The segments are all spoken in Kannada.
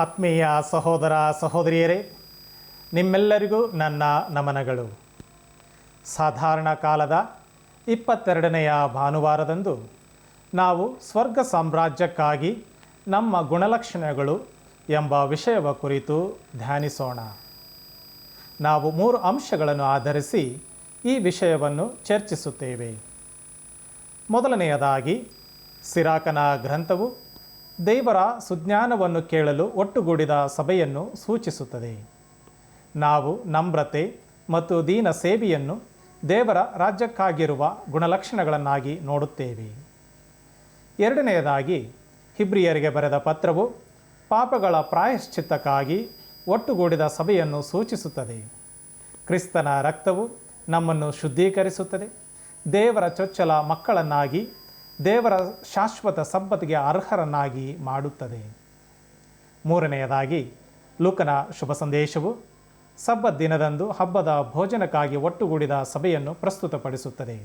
ಆತ್ಮೀಯ ಸಹೋದರ ಸಹೋದರಿಯರೇ, ನಿಮ್ಮೆಲ್ಲರಿಗೂ ನನ್ನ ನಮನಗಳು. ಸಾಧಾರಣ ಕಾಲದ ಇಪ್ಪತ್ತೆರಡನೆಯ ಭಾನುವಾರದಂದು ನಾವು ಸ್ವರ್ಗ ಸಾಮ್ರಾಜ್ಯಕ್ಕಾಗಿ ನಮ್ಮ ಗುಣಲಕ್ಷಣಗಳು ಎಂಬ ವಿಷಯವ ಕುರಿತು ಧ್ಯಾನಿಸೋಣ. ನಾವು ಮೂರು ಅಂಶಗಳನ್ನು ಆಧರಿಸಿ ಈ ವಿಷಯವನ್ನು ಚರ್ಚಿಸುತ್ತೇವೆ. ಮೊದಲನೆಯದಾಗಿ, ಸಿರಾಕನ ಗ್ರಂಥವು ದೇವರ ಸುಜ್ಞಾನವನ್ನು ಕೇಳಲು ಒಟ್ಟುಗೂಡಿದ ಸಭೆಯನ್ನು ಸೂಚಿಸುತ್ತದೆ. ನಾವು ನಮ್ರತೆ ಮತ್ತು ದೀನ ಸೇವೆಯನ್ನು ದೇವರ ರಾಜ್ಯಕ್ಕಾಗಿರುವ ಗುಣಲಕ್ಷಣಗಳನ್ನಾಗಿ ನೋಡುತ್ತೇವೆ. ಎರಡನೆಯದಾಗಿ, ಹಿಬ್ರಿಯರಿಗೆ ಬರೆದ ಪತ್ರವು ಪಾಪಗಳ ಪ್ರಾಯಶ್ಚಿತ್ತಕ್ಕಾಗಿ ಒಟ್ಟುಗೂಡಿದ ಸಭೆಯನ್ನು ಸೂಚಿಸುತ್ತದೆ. ಕ್ರಿಸ್ತನ ರಕ್ತವು ನಮ್ಮನ್ನು ಶುದ್ಧೀಕರಿಸುತ್ತದೆ. ದೇವರ ಚೊಚ್ಚಲ ಮಕ್ಕಳನ್ನಾಗಿ ದೇವರ ಶಾಶ್ವತ ಸಂಪತ್ತಿಗೆ ಅರ್ಹರನ್ನಾಗಿ ಮಾಡುತ್ತದೆ. ಮೂರನೆಯದಾಗಿ, ಲೂಕನ ಶುಭ ಸಂದೇಶವು ಸಬ್ಬತ್ ದಿನದಂದು ಹಬ್ಬದ ಭೋಜನಕ್ಕಾಗಿ ಒಟ್ಟುಗೂಡಿದ ಸಭೆಯನ್ನು ಪ್ರಸ್ತುತಪಡಿಸುತ್ತದೆ.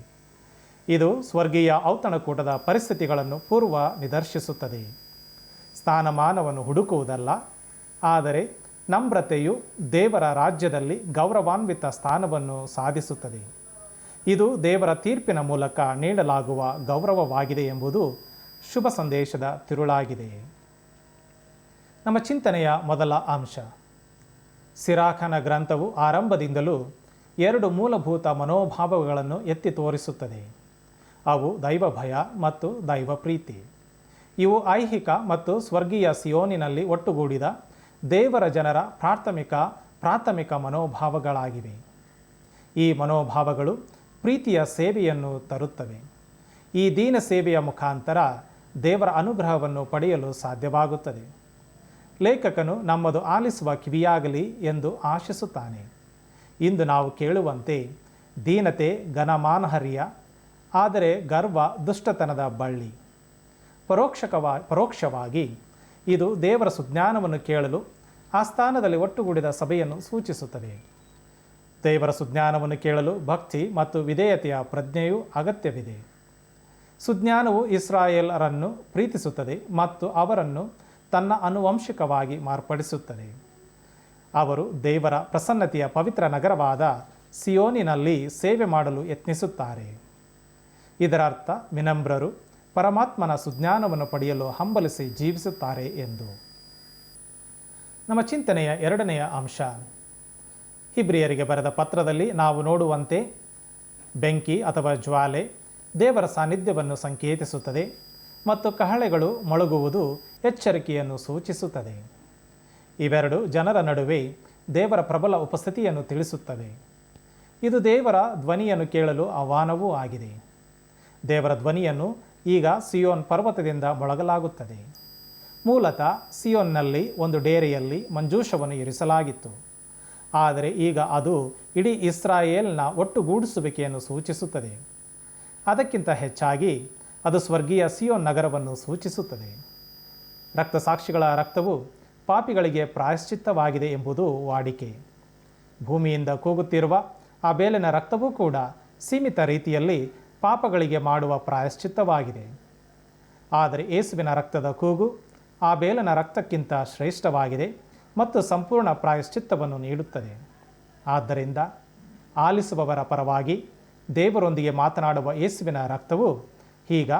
ಇದು ಸ್ವರ್ಗೀಯ ಔತಣಕೂಟದ ಪರಿಸ್ಥಿತಿಗಳನ್ನು ಪೂರ್ವ ನಿದರ್ಶಿಸುತ್ತದೆ. ಸ್ಥಾನಮಾನವನ್ನು ಹುಡುಕುವುದಲ್ಲ, ಆದರೆ ನಮ್ರತೆಯು ದೇವರ ರಾಜ್ಯದಲ್ಲಿ ಗೌರವಾನ್ವಿತ ಸ್ಥಾನವನ್ನು ಸಾಧಿಸುತ್ತದೆ. ಇದು ದೇವರ ತೀರ್ಪಿನ ಮೂಲಕ ನೀಡಲಾಗುವ ಗೌರವವಾಗಿದೆ ಎಂಬುದು ಶುಭ ಸಂದೇಶದ ತಿರುಳಾಗಿದೆ. ನಮ್ಮ ಚಿಂತನೆಯ ಮೊದಲ ಅಂಶ. ಸಿರಾಖನ ಗ್ರಂಥವು ಆರಂಭದಿಂದಲೂ ಎರಡು ಮೂಲಭೂತ ಮನೋಭಾವಗಳನ್ನು ಎತ್ತಿ ತೋರಿಸುತ್ತದೆ. ಅವು ದೈವ ಭಯ ಮತ್ತು ದೈವ ಪ್ರೀತಿ ಇವು ಐಹಿಕ ಮತ್ತು ಸ್ವರ್ಗೀಯ ಸಿಯೋನಿನಲ್ಲಿ ಒಟ್ಟುಗೂಡಿದ ದೇವರ ಜನರ ಪ್ರಾಥಮಿಕ ಪ್ರಾಥಮಿಕ ಮನೋಭಾವಗಳಾಗಿವೆ. ಈ ಮನೋಭಾವಗಳು ಪ್ರೀತಿಯ ಸೇವೆಯನ್ನು ತರುತ್ತವೆ. ಈ ದೀನ ಸೇವೆಯ ಮುಖಾಂತರ ದೇವರ ಅನುಗ್ರಹವನ್ನು ಪಡೆಯಲು ಸಾಧ್ಯವಾಗುತ್ತದೆ. ಲೇಖಕನು ನಮ್ಮದು ಆಲಿಸುವ ಕಿವಿಯಾಗಲಿ ಎಂದು ಆಶಿಸುತ್ತಾನೆ. ಇಂದು ನಾವು ಕೇಳುವಂತೆ ದೀನತೆ ಘನಮಾನಹರ್ಯ, ಆದರೆ ಗರ್ವ ದುಷ್ಟತನದ ಬಳ್ಳಿ. ಪರೋಕ್ಷಕವಾ, ಪರೋಕ್ಷವಾಗಿ ಇದು ದೇವರ ಸುಜ್ಞಾನವನ್ನು ಕೇಳಲು ಆ ಸ್ಥಾನದಲ್ಲಿ ಒಟ್ಟುಗೂಡಿದ ಸಭೆಯನ್ನು ಸೂಚಿಸುತ್ತದೆ. ದೇವರ ಸುಜ್ಞಾನವನ್ನು ಕೇಳಲು ಭಕ್ತಿ ಮತ್ತು ವಿಧೇಯತೆಯ ಪ್ರಜ್ಞೆಯೂ ಅಗತ್ಯವಿದೆ. ಸುಜ್ಞಾನವು ಇಸ್ರಾಯೇಲರನ್ನು ಪ್ರೀತಿಸುತ್ತದೆ ಮತ್ತು ಅವರನ್ನು ತನ್ನ ಅನುವಂಶಿಕವಾಗಿ ಮಾರ್ಪಡಿಸುತ್ತದೆ. ಅವರು ದೇವರ ಪ್ರಸನ್ನತೆಯ ಪವಿತ್ರ ನಗರವಾದ ಸಿಯೋನಿನಲ್ಲಿ ಸೇವೆ ಮಾಡಲು ಯತ್ನಿಸುತ್ತಾರೆ. ಇದರರ್ಥ, ವಿನಮ್ರರು ಪರಮಾತ್ಮನ ಸುಜ್ಞಾನವನ್ನು ಪಡೆಯಲು ಹಂಬಲಿಸಿ ಜೀವಿಸುತ್ತಾರೆ ಎಂದು. ನಮ್ಮ ಚಿಂತನೆಯ ಎರಡನೆಯ ಅಂಶ ಹಿಬ್ರಿಯರಿಗೆ ಬರೆದ ಪತ್ರದಲ್ಲಿ ನಾವು ನೋಡುವಂತೆ ಬೆಂಕಿ ಅಥವಾ ಜ್ವಾಲೆ ದೇವರ ಸಾನ್ನಿಧ್ಯವನ್ನು ಸಂಕೇತಿಸುತ್ತದೆ ಮತ್ತು ಕಹಳೆಗಳು ಮೊಳಗುವುದು ಎಚ್ಚರಿಕೆಯನ್ನು ಸೂಚಿಸುತ್ತದೆ. ಇವೆರಡು ಜನರ ನಡುವೆ ದೇವರ ಪ್ರಬಲ ಉಪಸ್ಥಿತಿಯನ್ನು ತಿಳಿಸುತ್ತದೆ ಇದು ದೇವರ ಧ್ವನಿಯನ್ನು ಕೇಳಲು ಆಹ್ವಾನವೂ ಆಗಿದೆ. ದೇವರ ಧ್ವನಿಯನ್ನು ಈಗ ಸಿಯೋನ್ ಪರ್ವತದಿಂದ ಮೊಳಗಲಾಗುತ್ತದೆ. ಮೂಲತಃ ಸಿಯೋನ್ನಲ್ಲಿ ಒಂದು ಡೇರೆಯಲ್ಲಿ ಮಂಜೂಷವನ್ನು ಇರಿಸಲಾಗಿತ್ತು. ಆದರೆ ಈಗ ಅದು ಇಡೀ ಇಸ್ರಾಯೇಲ್ನ ಒಟ್ಟುಗೂಡಿಸುವಿಕೆಯನ್ನು ಸೂಚಿಸುತ್ತದೆ. ಅದಕ್ಕಿಂತ ಹೆಚ್ಚಾಗಿ ಅದು ಸ್ವರ್ಗೀಯ ಸಿಯೋನ್ ನಗರವನ್ನು ಸೂಚಿಸುತ್ತದೆ. ರಕ್ತಸಾಕ್ಷಿಗಳ ರಕ್ತವು ಪಾಪಿಗಳಿಗೆ ಪ್ರಾಯಶ್ಚಿತ್ತವಾಗಿದೆ ಎಂಬುದು ವಾಡಿಕೆ. ಭೂಮಿಯಿಂದ ಕೂಗುತ್ತಿರುವ ಆ ಬೇಲಿನ ರಕ್ತವೂ ಕೂಡ ಸೀಮಿತ ರೀತಿಯಲ್ಲಿ ಪಾಪಗಳಿಗೆ ಮಾಡುವ ಪ್ರಾಯಶ್ಚಿತ್ತವಾಗಿದೆ. ಆದರೆ ಯೇಸುವಿನ ರಕ್ತದ ಕೂಗು ಆ ಬೇಲನ ರಕ್ತಕ್ಕಿಂತ ಶ್ರೇಷ್ಠವಾಗಿದೆ. ಮತ್ತು ಸಂಪೂರ್ಣ ಪ್ರಾಯಶ್ಚಿತ್ತವನ್ನು ನೀಡುತ್ತದೆ. ಆದ್ದರಿಂದ ಆಲಿಸುವವರ ಪರವಾಗಿ ದೇವರೊಂದಿಗೆ ಮಾತನಾಡುವ ಯೇಸುವಿನ ರಕ್ತವು ಈಗ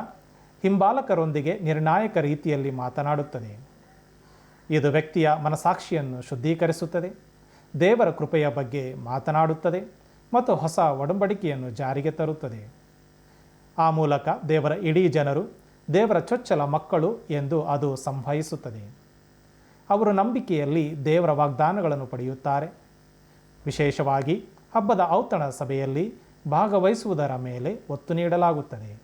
ಹಿಂಬಾಲಕರೊಂದಿಗೆ ನಿರ್ಣಾಯಕ ರೀತಿಯಲ್ಲಿ ಮಾತನಾಡುತ್ತದೆ. ಇದು ವ್ಯಕ್ತಿಯ ಮನಸಾಕ್ಷಿಯನ್ನು ಶುದ್ಧೀಕರಿಸುತ್ತದೆ. ದೇವರ ಕೃಪೆಯ ಬಗ್ಗೆ ಮಾತನಾಡುತ್ತದೆ ಮತ್ತು ಹೊಸ ಒಡಂಬಡಿಕೆಯನ್ನು ಜಾರಿಗೆ ತರುತ್ತದೆ. ಆ ಮೂಲಕ ದೇವರ ಇಡೀ ಜನರು ದೇವರ ಚೊಚ್ಚಲ ಮಕ್ಕಳು ಎಂದು ಅದು ಸಂಭವಿಸುತ್ತದೆ. ಅವರು ನಂಬಿಕೆಯಲ್ಲಿ ದೇವರ ವಾಗ್ದಾನಗಳನ್ನು ಪಡೆಯುತ್ತಾರೆ. ವಿಶೇಷವಾಗಿ ಹಬ್ಬದ ಔತಣ ಸಭೆಯಲ್ಲಿ ಭಾಗವಹಿಸುವುದರ ಮೇಲೆ ಒತ್ತು ನೀಡಲಾಗುತ್ತದೆ.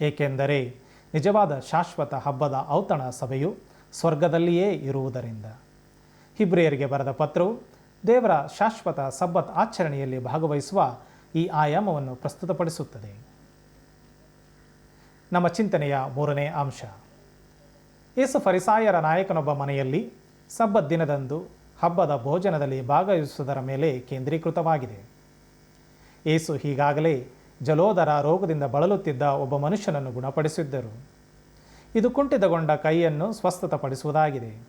ಏಕೆಂದರೆ ನಿಜವಾದ ಶಾಶ್ವತ ಹಬ್ಬದ ಔತಣ ಸಭೆಯು ಸ್ವರ್ಗದಲ್ಲಿಯೇ ಇರುವುದರಿಂದ. ಹಿಬ್ರಿಯರಿಗೆ ಬರೆದ ಪತ್ರವು ದೇವರ ಶಾಶ್ವತ ಸಬ್ಬತ್ ಆಚರಣೆಯಲ್ಲಿ ಭಾಗವಹಿಸುವ ಈ ಆಯಾಮವನ್ನು ಪ್ರಸ್ತುತಪಡಿಸುತ್ತದೆ. ನಮ್ಮ ಚಿಂತನೆಯ ಮೂರನೇ ಅಂಶ. ಯೇಸು ಫರಿಸಾಯರ ನಾಯಕನೊಬ್ಬ ಮನೆಯಲ್ಲಿ ಸಬ್ಬತ್ ದಿನದಂದು ಹಬ್ಬದ ಭೋಜನದಲ್ಲಿ ಭಾಗವಹಿಸುವುದರ ಮೇಲೆ ಕೇಂದ್ರೀಕೃತವಾಗಿದೆ. ಏಸು ಈಗಾಗಲೇ ಜಲೋದರ ರೋಗದಿಂದ ಬಳಲುತ್ತಿದ್ದ ಒಬ್ಬ ಮನುಷ್ಯನನ್ನು ಗುಣಪಡಿಸಿದ್ದರು. ಇದು ಕುಂಠಿತಗೊಂಡ ಕೈಯನ್ನು ಸ್ವಸ್ಥತಪಡಿಸುವುದಾಗಿದೆ.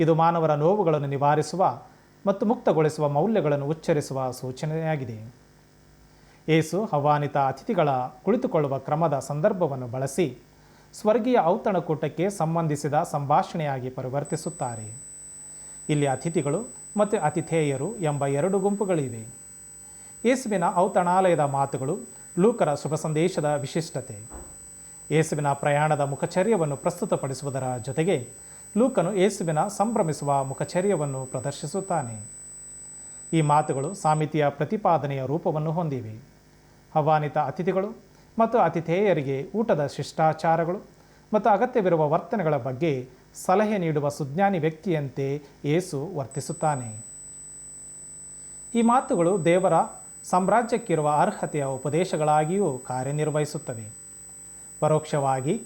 ಇದು ಮಾನವರ ನೋವುಗಳನ್ನು ನಿವಾರಿಸುವ ಮತ್ತು ಮುಕ್ತಗೊಳಿಸುವ ಮೌಲ್ಯಗಳನ್ನು ಉಚ್ಚರಿಸುವ ಸೂಚನೆಯಾಗಿದೆ. ಏಸು ಹವಾನಿತ ಅತಿಥಿಗಳ ಕುಳಿತುಕೊಳ್ಳುವ ಕ್ರಮದ ಸಂದರ್ಭವನ್ನು ಬಳಸಿ ಸ್ವರ್ಗೀಯ ಔತಣಕೂಟಕ್ಕೆ ಸಂಬಂಧಿಸಿದ ಸಂಭಾಷಣೆಯಾಗಿ ಪರಿವರ್ತಿಸುತ್ತಾರೆ. ಇಲ್ಲಿ ಅತಿಥಿಗಳು ಮತ್ತು ಅತಿಥೇಯರು ಎಂಬ ಎರಡು ಗುಂಪುಗಳಿವೆ. ಯೇಸುವಿನ ಔತಣಾಲಯದ ಮಾತುಗಳು ಲೂಕರ ಶುಭ ಸಂದೇಶದ ವಿಶಿಷ್ಟತೆ. ಯೇಸುವಿನ ಪ್ರಯಾಣದ ಮುಖಚರ್ಯವನ್ನು ಪ್ರಸ್ತುತಪಡಿಸುವುದರ ಜೊತೆಗೆ ಲೂಕನು ಯೇಸುವಿನ ಸಂಭ್ರಮಿಸುವ ಮುಖಚರ್ಯವನ್ನು ಪ್ರದರ್ಶಿಸುತ್ತಾನೆ. ಈ ಮಾತುಗಳು ಸಾಮಿತಿಯ ಪ್ರತಿಪಾದನೆಯ ರೂಪವನ್ನು ಹೊಂದಿವೆ. ಹವಾನಿತ ಅತಿಥಿಗಳು ಮತ್ತು ಅತಿಥೇಯರಿಗೆ ಊಟದ ಶಿಷ್ಟಾಚಾರಗಳು ಮತ್ತು ಅಗತ್ಯವಿರುವ ವರ್ತನೆಗಳ ಬಗ್ಗೆ ಸಲಹೆ ನೀಡುವ ಸುಜ್ಞಾನಿ ವ್ಯಕ್ತಿಯಂತೆ ಏಸು ವರ್ತಿಸುತ್ತಾನೆ. ಈ ಮಾತುಗಳು ದೇವರ ಸಾಮ್ರಾಜ್ಯಕ್ಕಿರುವ ಅರ್ಹತೆಯ ಉಪದೇಶಗಳಾಗಿಯೂ ಕಾರ್ಯನಿರ್ವಹಿಸುತ್ತವೆ. ಪರೋಕ್ಷವಾಗಿ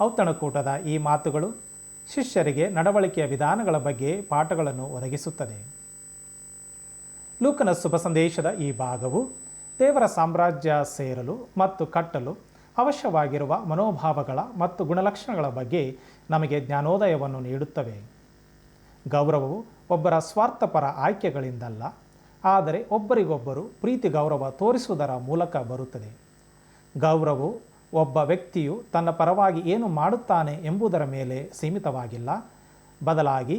ಔತಣಕೂಟದ ಈ ಮಾತುಗಳು ಶಿಷ್ಯರಿಗೆ ನಡವಳಿಕೆಯ ವಿಧಾನಗಳ ಬಗ್ಗೆ ಪಾಠಗಳನ್ನು ಒದಗಿಸುತ್ತದೆ. ಲೂಕನ ಶುಭ ಸಂದೇಶದ ಈ ಭಾಗವು ದೇವರ ಸಾಮ್ರಾಜ್ಯ ಸೇರಲು ಮತ್ತು ಕಟ್ಟಲು ಅವಶ್ಯವಾಗಿರುವ ಮನೋಭಾವಗಳ ಮತ್ತು ಗುಣಲಕ್ಷಣಗಳ ಬಗ್ಗೆ ನಮಗೆ ಜ್ಞಾನೋದಯವನ್ನು ನೀಡುತ್ತವೆ. ಗೌರವವು ಒಬ್ಬರ ಸ್ವಾರ್ಥಪರ ಆಯ್ಕೆಗಳಿಂದಲ್ಲ, ಆದರೆ ಒಬ್ಬರಿಗೊಬ್ಬರು ಪ್ರೀತಿ ಗೌರವ ತೋರಿಸುವುದರ ಮೂಲಕ ಬರುತ್ತದೆ. ಗೌರವವು ಒಬ್ಬ ವ್ಯಕ್ತಿಯು ತನ್ನ ಪರವಾಗಿ ಏನು ಮಾಡುತ್ತಾನೆ ಎಂಬುದರ ಮೇಲೆ ಸೀಮಿತವಾಗಿಲ್ಲ. ಬದಲಾಗಿ,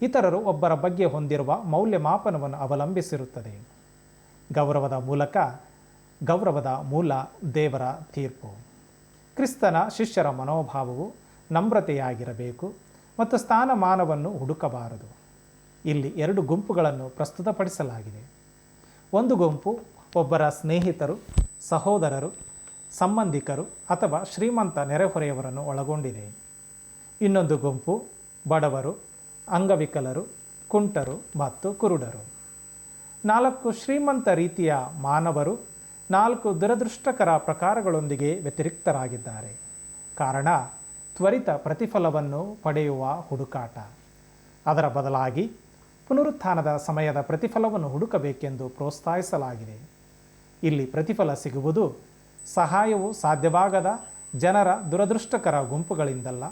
ಇತರರು ಒಬ್ಬರ ಬಗ್ಗೆ ಹೊಂದಿರುವ ಮೌಲ್ಯಮಾಪನವನ್ನು ಅವಲಂಬಿಸಿರುತ್ತದೆ. ಗೌರವದ ಮೂಲಕ ಗೌರವದ ಮೂಲ ದೇವರ ತೀರ್ಪು. ಕ್ರಿಸ್ತನ ಶಿಷ್ಯರ ಮನೋಭಾವವು ನಮ್ರತೆಯಾಗಿರಬೇಕು ಮತ್ತು ಸ್ಥಾನಮಾನವನ್ನು ಹುಡುಕಬಾರದು. ಇಲ್ಲಿ ಎರಡು ಗುಂಪುಗಳನ್ನು ಪ್ರಸ್ತುತಪಡಿಸಲಾಗಿದೆ. ಒಂದು ಗುಂಪು ಒಬ್ಬರ ಸ್ನೇಹಿತರು, ಸಹೋದರರು, ಸಂಬಂಧಿಕರು ಅಥವಾ ಶ್ರೀಮಂತ ನೆರೆಹೊರೆಯವರನ್ನು ಒಳಗೊಂಡಿದೆ. ಇನ್ನೊಂದು ಗುಂಪು ಬಡವರು, ಅಂಗವಿಕಲರು, ಕುಂಟರು ಮತ್ತು ಕುರುಡರು. ನಾಲ್ಕು ಶ್ರೀಮಂತ ರೀತಿಯ ಮಾನವರು, ನಾಲ್ಕು ದುರದೃಷ್ಟಕರ ಪ್ರಕಾರಗಳೊಂದಿಗೆ ವ್ಯತಿರಿಕ್ತರಾಗಿದ್ದಾರೆ. ಕಾರಣ, ತ್ವರಿತ ಪ್ರತಿಫಲವನ್ನು ಪಡೆಯುವ ಹುಡುಕಾಟ. ಅದರ ಬದಲಾಗಿ, ಪುನರುತ್ಥಾನದ ಸಮಯದ ಪ್ರತಿಫಲವನ್ನು ಹುಡುಕಬೇಕೆಂದು ಪ್ರೋತ್ಸಾಹಿಸಲಾಗಿದೆ. ಇಲ್ಲಿ ಪ್ರತಿಫಲ ಸಿಗುವುದು ಸಹಾಯವು ಸಾಧ್ಯವಾಗದ ಜನರ ದುರದೃಷ್ಟಕರ ಗುಂಪುಗಳಿಂದಲ್ಲ,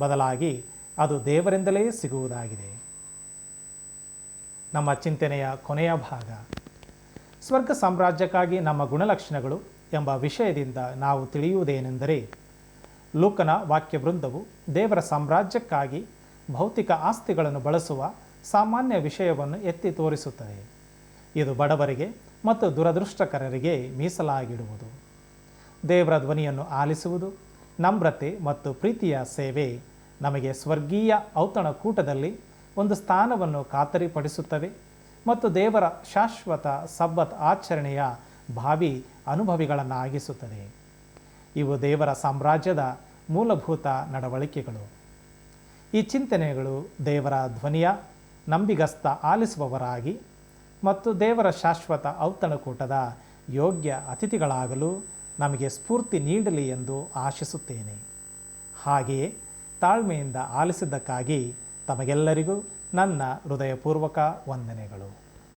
ಬದಲಾಗಿ ಅದು ದೇವರಿಂದಲೇ ಸಿಗುವುದಾಗಿದೆ. ನಮ್ಮ ಚಿಂತನೆಯ ಕೊನೆಯ ಭಾಗ. ಸ್ವರ್ಗ ಸಾಮ್ರಾಜ್ಯಕ್ಕಾಗಿ ನಮ್ಮ ಗುಣಲಕ್ಷಣಗಳು ಎಂಬ ವಿಷಯದಿಂದ ನಾವು ತಿಳಿಯುವುದೇನೆಂದರೆ, ಲೋಕನ ವಾಕ್ಯವೃಂದವು ದೇವರ ಸಾಮ್ರಾಜ್ಯಕ್ಕಾಗಿ ಭೌತಿಕ ಆಸ್ತಿಗಳನ್ನು ಬಳಸುವ ಸಾಮಾನ್ಯ ವಿಷಯವನ್ನು ಎತ್ತಿ ತೋರಿಸುತ್ತದೆ. ಇದು ಬಡವರಿಗೆ ಮತ್ತು ದುರದೃಷ್ಟಕರರಿಗೆ ಮೀಸಲಾಗಿಡುವುದು. ದೇವರ ಧ್ವನಿಯನ್ನು ಆಲಿಸುವುದು, ನಮ್ರತೆ ಮತ್ತು ಪ್ರೀತಿಯ ಸೇವೆ ನಮಗೆ ಸ್ವರ್ಗೀಯ ಔತಣಕೂಟದಲ್ಲಿ ಒಂದು ಸ್ಥಾನವನ್ನು ಖಾತರಿಪಡಿಸುತ್ತವೆ ಮತ್ತು ದೇವರ ಶಾಶ್ವತ ಸಬ್ಬತ್ ಆಚರಣೆಯ ಭಾವಿ ಅನುಭವಿಗಳನ್ನಾಗಿಸುತ್ತದೆ. ಇವು ದೇವರ ಸಾಮ್ರಾಜ್ಯದ ಮೂಲಭೂತ ನಡವಳಿಕೆಗಳು. ಈ ಚಿಂತನೆಗಳು ದೇವರ ಧ್ವನಿಯ ನಂಬಿಗಸ್ತ ಆಲಿಸುವವರಾಗಿ ಮತ್ತು ದೇವರ ಶಾಶ್ವತ ಔತಣಕೂಟದ ಯೋಗ್ಯ ಅತಿಥಿಗಳಾಗಲು ನಮಗೆ ಸ್ಫೂರ್ತಿ ನೀಡಲಿ ಎಂದು ಆಶಿಸುತ್ತೇನೆ. ಹಾಗೆಯೇ ತಾಳ್ಮೆಯಿಂದ ಆಲಿಸಿದ್ದಕ್ಕಾಗಿ ತಮಗೆಲ್ಲರಿಗೂ ನನ್ನ ಹೃದಯಪೂರ್ವಕ ವಂದನೆಗಳು.